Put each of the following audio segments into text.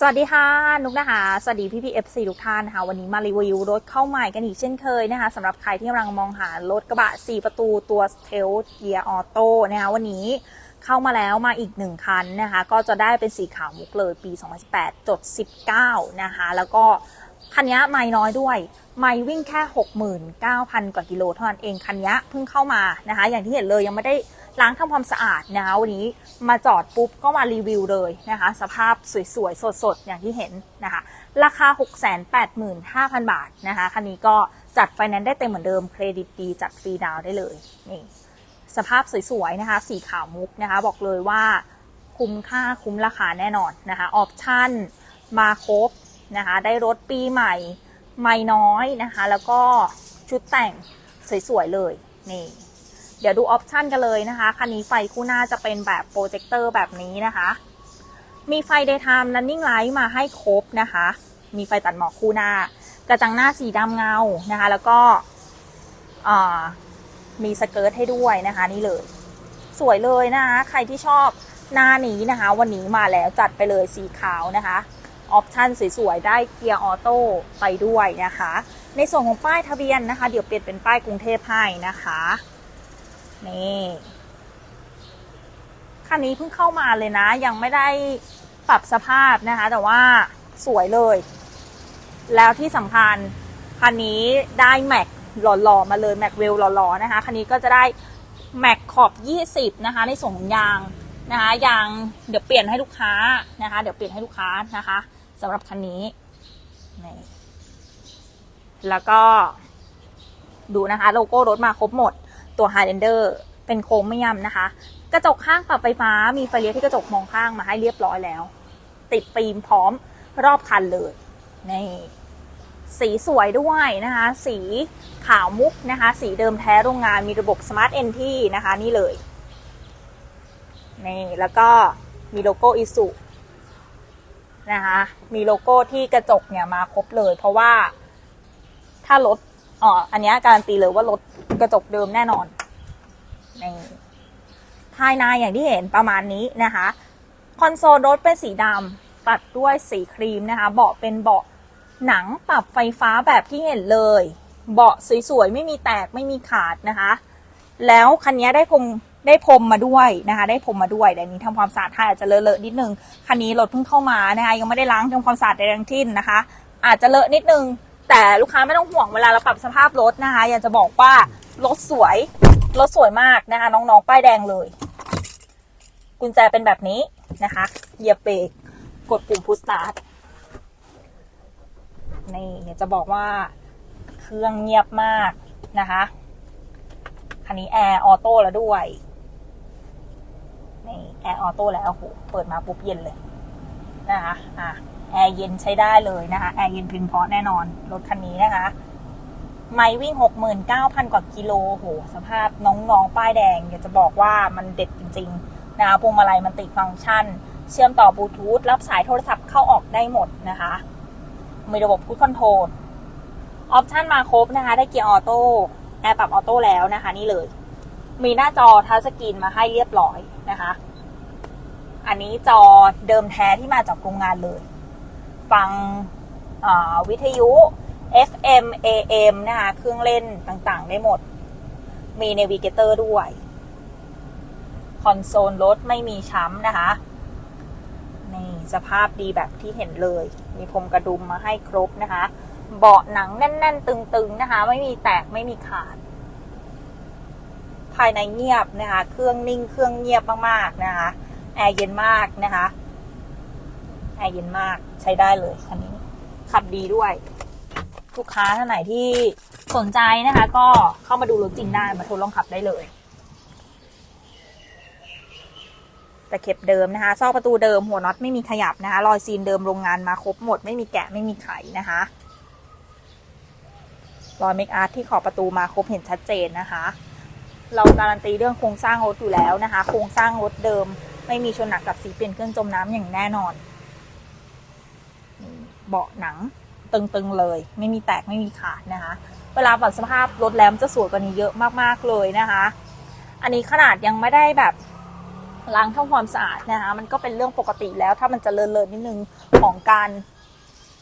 สวัสดีค่ะ นุกนะคะ สวัสดีพี่พีเอฟซีทุกท่านนะคะวันนี้มารีวิวรถเข้าใหม่กันอีกเช่นเคยนะคะสำหรับใครที่กำลังมองหารถกระบะ 4 ประตูตัวเทลเกียร์ออโต้นะคะวันนี้เข้ามาแล้วมาอีกหนึ่งคันนะคะ ก็จะได้เป็นสีขาวมุกเลยปี 2018จด19 นะคะ แล้วก็คันนี้ไม่น้อยด้วย ไม่วิ่งแค่ 69,000 กว่ากิโลเท่านั้นเองคันนี้เพิ่งเข้ามานะคะ อย่างที่เห็นเลยยังไม่ได้ล้างทำความสะอาดนะคะวันนี้มาจอดปุ๊บก็มารีวิวเลยนะคะ สภาพสวยๆ สดๆ อย่างที่เห็นนะคะ ราคา 685,000 บาทนะคะ คันนี้ก็จัดไฟแนนซ์ได้เต็มเหมือนเดิมเครดิตดีจัดฟรีดาวน์ได้เลยนี่สภาพสวยๆ นะคะ สีขาวมุกนะคะ บอกเลยว่าคุ้มค่าคุ้มราคาแน่นอนนะคะออปชั่นมาครบนะคะ ได้รถปีใหม่ไม่น้อยนะคะ แล้วก็ชุดแต่งสวยๆ เลยนี่ เดี๋ยวดูออปชันกันเลยนะคะ คันนี้ไฟคู่หน้าจะเป็นแบบโปรเจคเตอร์แบบนี้นะคะ มีไฟ daytime running light มาให้ครบนะคะ มีไฟตัดหมอกคู่หน้า กระจังหน้าสีดำเงานะคะ แล้วก็มีสเกิร์ตให้ด้วยนะคะ นี่เลย สวยเลยนะคะ ใครที่ชอบหน้านี้นะคะ วันนี้มาแล้วจัดไปเลยสีขาวนะคะออปชันสวยๆ ได้เกียร์ออโต้ไปด้วยนะคะ ในส่วนของป้ายทะเบียนนะคะ เดี๋ยวเปลี่ยนเป็นป้ายกรุงเทพให้นะคะ นี่คันนี้เพิ่งเข้ามาเลยนะ ยังไม่ได้ปรับสภาพนะคะ แต่ว่าสวยเลย แล้วที่สำคัญคันนี้ได้แม็กหล่อๆมาเลยแม็กเวลหล่อๆนะคะคันนี้ก็จะได้แม็กขอบ 20 นะคะ ในส่วนของยางนะคะยางเดี๋ยวเปลี่ยนให้ลูกค้านะคะ เดี๋ยวเปลี่ยนให้ลูกค้านะคะสำหรับคันนี้นี่แล้วก็ดูนะคะ โลโก้รถมาครบหมด ตัว Highlander เป็นโครเมียมนะคะ กระจกข้างปรับไฟฟ้ามีไฟเลี้ยวที่กระจกมองข้างมาให้เรียบร้อยแล้ว ติดฟิล์มพร้อมรอบคันเลยนี่สีสวยด้วยนะคะ สีขาวมุกนะคะ สีเดิมแท้โรงงานมีระบบ Smart Entry นะคะ นี่เลยนี่แล้วก็มีโลโก้อิสุนะคะ มีโลโก้ที่กระจกเนี่ยมาครบเลย เพราะว่าถ้ารถ อ๋ออันนี้การันตีเลยว่า รถกระจกเดิมแน่นอนนี่ภายในอย่างที่เห็นประมาณนี้นะคะ คอนโซลรถเป็นสีดำตัดด้วยสีครีมนะคะ เบาะเป็นเบาะหนังปรับไฟฟ้าแบบที่เห็นเลย เบาะสวยๆ ไม่มีแตกไม่มีขาดนะคะ แล้วคันนี้ได้พรมได้พรมมาด้วยนะคะ ได้พรมมาด้วยแต่นี้ทำความสะอาดให้อาจจะเลอะๆนิดนึงคันนี้รถเพิ่งเข้ามานะคะยังไม่ได้ล้างทำความสะอาดใดทั้งสิ้นนะคะ อาจจะเลอะนิดนึง แต่ลูกค้าไม่ต้องห่วงเวลาเราปรับสภาพรถนะคะ อยากจะบอกว่ารถสวย รถสวยมากนะคะ น้องๆ ป้ายแดงเลย กุญแจเป็นแบบนี้นะคะเหยียบเบรกกดปุ่มพุชสตาร์ทนี่อยากจะบอกว่าเครื่องเงียบมากนะคะคันนี้แอร์ออโต้แล้วด้วยนี่แอร์ออโต้แล้วโอ้โหเปิดมาปุ๊บเย็นเลยนะคะอะ แอร์เย็นใช้ได้เลยนะคะ แอร์เย็นพึงเพราะแน่นอน รถคันนี้นะคะ ไม่วิ่ง 69,000 กว่ากิโลโห สภาพน้องๆ ป้ายแดง อยากจะบอกว่ามันเด็ดจริง ๆ นะคะพวงมาลัยมันติดฟังก์ชัน เชื่อมต่อบลูทูธ รับสายโทรศัพท์เข้าออกได้หมดนะคะ มีระบบพูดคอนโทรล ออปชันมาครบนะคะ ได้เกียร์ออโต้ แอร์ปรับออโต้แล้วนะคะ นี่เลย มีหน้าจอทัชสกรีนมาให้เรียบร้อยนะคะ อันนี้จอเดิมแท้ที่มาจากโรงงานเลย ฟังวิทยุ FM AM นะคะเครื่องเล่นต่างๆ ได้หมด มีเนวิเกเตอร์ด้วย คอนโซลรถไม่มีช้ำนะคะ นี่สภาพดีแบบที่เห็นเลย มีพรมกระดุมมาให้ครบนะคะ เบาะหนังแน่น ๆ ตึง ๆ นะคะ ไม่มีแตกไม่มีขาด ภายในเงียบนะคะ เครื่องนิ่งเครื่องเงียบมาก ๆ นะคะ แอร์เย็นมากนะคะ แอร์เย็นมากใช้ได้เลยคันนี้ ขับดีด้วยลูกค้าท่านไหนที่สนใจนะคะ ก็เข้ามาดูรถจริงได้มาทดลองขับได้เลยแต่เข็บเดิมนะคะซอกประตูเดิมหัวน็อตไม่มีขยับนะคะรอยซีนเดิมโรงงานมาครบหมด ไม่มีแกะไม่มีไขนะคะรอยเมคอาร์ที่ขอบประตูมาครบเห็นชัดเจนนะคะ เราการันตีเรื่องโครงสร้างรถอยู่แล้วนะคะ โครงสร้างรถเดิม ไม่มีชนหนักกับสีเปลี่ยนเครื่องจมน้ำอย่างแน่นอน เบาะหนังตึงๆเลย ไม่มีแตกไม่มีขาดนะคะ เวลาปรับสภาพรถแล้วจะสวยกว่านี้เยอะมากๆเลยนะคะ อันนี้ขนาดยังไม่ได้แบบล้างทำความสะอาดนะคะมันก็เป็นเรื่องปกติแล้วถ้ามันจะเลอะเลอะนิดนึงของการ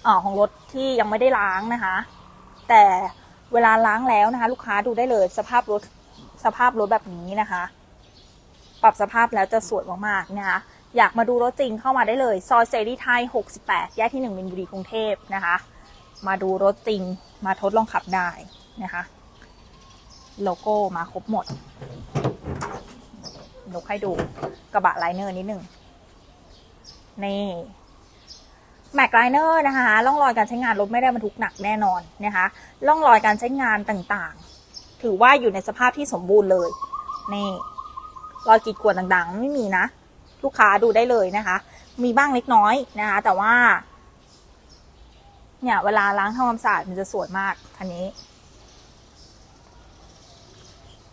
อ่าของรถที่ยังไม่ได้ล้างนะคะ แต่เวลาล้างแล้วนะคะ ลูกค้าดูได้เลยสภาพรถสภาพรถแบบนี้นะคะ ปรับสภาพแล้วจะสวยมากๆนะคะ อยากมาดูรถจริงเข้ามาได้เลย ซอยเซรีไทย 68 แยกที่ 1 มินบุรีกรุงเทพนะคะ มาดูรถจริงมาทดลองขับได้นะคะ โลโก้มาครบหมดยกให้ดูกระบะไลเนอร์นิดหนึ่งนี่แม็กไลเนอร์นะคะร่องรอยการใช้งานรถไม่ได้บรรทุกหนักแน่นอนนะคะร่องรอยการใช้งานต่างๆ ถือว่าอยู่ในสภาพที่สมบูรณ์เลยนี่รอยกีดข่วนต่างๆ ไม่มีนะ ลูกค้าดูได้เลยนะคะ มีบ้างเล็กน้อยนะคะ แต่ว่า เนี่ยเวลาล้างทำความสะอาดมันจะสวยมากคันนี้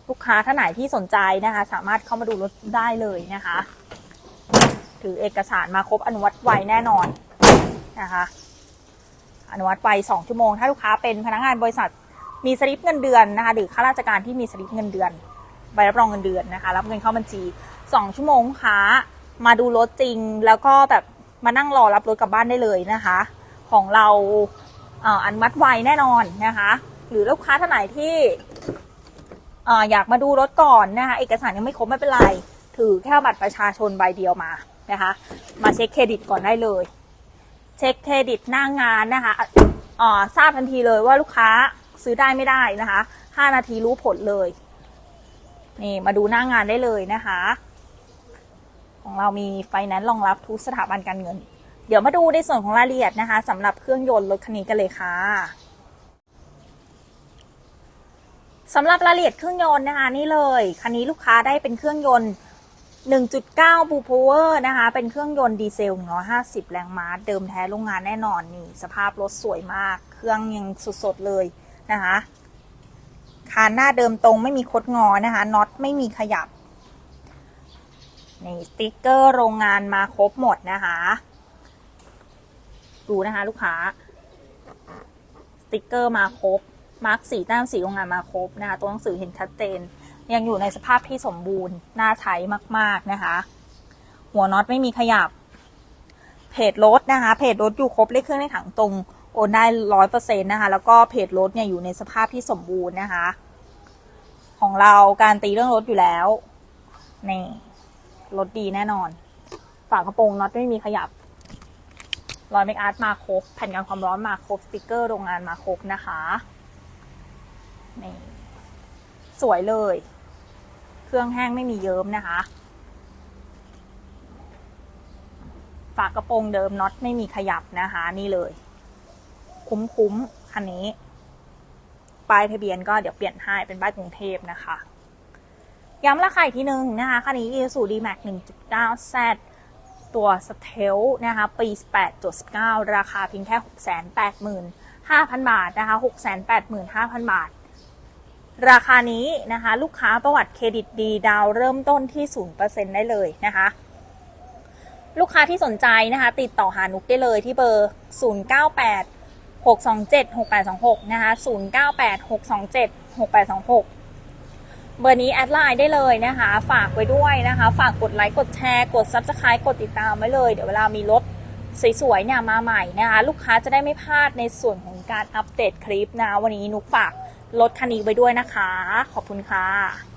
ลูกค้าท่านไหนที่สนใจนะคะ สามารถเข้ามาดูรถได้เลยนะคะ ถือเอกสารมาครบอนุมัตไวแน่นอนนะคะอนุมัติไวสองชั่วโมง ถ้าลูกค้าเป็นพนักงานบริษัทมีสลิปเงินเดือนนะคะหรือข้าราชการที่มีสลิปเงินเดือน ใบรับรองเงินเดือนนะคะ รับเงินเข้าบัญชีสองชั่วโมงลูกค้า มาดูรถจริงแล้วก็แบบมานั่งรอรับรถกลับบ้านได้เลยนะคะ ของเราเอ่ออนุมัติไวแน่นอนนะคะ หรือลูกค้าท่านไหนที่ออยากมาดูรถก่อนนะคะ เอกสารยังไม่ครบไม่เป็นไร ถือแค่บัตรประชาชนใบเดียวมานะคะ มาเช็คเครดิตก่อนได้เลย เช็คเครดิตหน้างานนะคะทราบทันทีเลยว่าลูกค้าซื้อได้ไม่ได้นะคะ 5 นาทีรู้ผลเลย นี่มาดูหน้างานได้เลยนะคะ ของเรามีไฟแนนซ์รองรับทุกสถาบันการเงิน เดี๋ยวมาดูในส่วนของรายละเอียดนะคะสำหรับเครื่องยนต์รถคันนี้กันเลยค่ะสำหรับรายละเอียดเครื่องยนต์นะคะนี่เลยคันนี้ลูกค้าได้เป็นเครื่องยนต์ 1.9 บูพาวเวอร์นะคะ เป็นเครื่องยนต์ดีเซล 150 แรงม้า เดิมแท้โรงงานแน่นอนนี่ สภาพรถสวยมาก เครื่องยังสดๆเลยนะคะคานหน้าเดิมตรงไม่มีคดงอนะคะน็อตไม่มีขยับ นี่สติกเกอร์โรงงานมาครบหมดนะคะ ดูนะคะลูกค้า สติกเกอร์มาครบ มาร์กสีแต้มสีโรงงานมาครบนะคะ ตัวหนังสือเห็นชัดเจน ยังอยู่ในสภาพที่สมบูรณ์ น่าใช้มาก ๆนะคะ หัวน็อตไม่มีขยับ เพจรถนะคะ เพจรถอยู่ครบเลขเครื่องในถังตรงโอนได้ร้อยเปอร์เซ็นต์นะคะ แล้วก็เพจรถเนี่ยอยู่ในสภาพที่สมบูรณ์นะคะ ของเราการตีเรื่องรถอยู่แล้วนี่ รถดีแน่นอน ฝากระโปรงน็อตไม่มีขยับรอยเมคอาร์ตมาครบ แผ่นกันความร้อนมาครบ สติกเกอร์โรงงานมาครบนะคะนี่สวยเลย เครื่องแห้งไม่มีเยิ้มนะคะ ฝากระโปรงเดิมน็อตไม่มีขยับนะคะ นี่เลย คุ้มๆคันนี้ ป้ายทะเบียนก็เดี๋ยวเปลี่ยนให้เป็นป้ายกรุงเทพนะคะ ย้ำราคาอีกทีหนึ่งนะคะคันนี้ Isuzu D-Max 1.9Z ตัวสเทลนะคะปี8.19 ราคาเพียงแค่ 685,000 บาทนะคะ685,000 บาท ราคานี้นะคะ ลูกค้าประวัติเครดิตดีดาวเริ่มต้นที่ 0%ได้เลยนะคะ ลูกค้าที่สนใจนะคะ ติดต่อหานุกได้เลยที่เบอร์ 098 627 6826 นะคะ 098 627 6826 เบอร์นี้แอดไลน์ได้เลยนะคะ ฝากไว้ด้วยนะคะ ฝากกดไลค์กดแชร์กด Subscribe กดติดตามไว้เลย เดี๋ยวเวลามีรถสวยๆเนี่ยมาใหม่นะคะลูกค้าจะได้ไม่พลาดในส่วนของการอัปเดตคลิปนะวันนี้นุกฝากรถคันนี้ไว้ด้วยนะคะ ขอบคุณค่ะ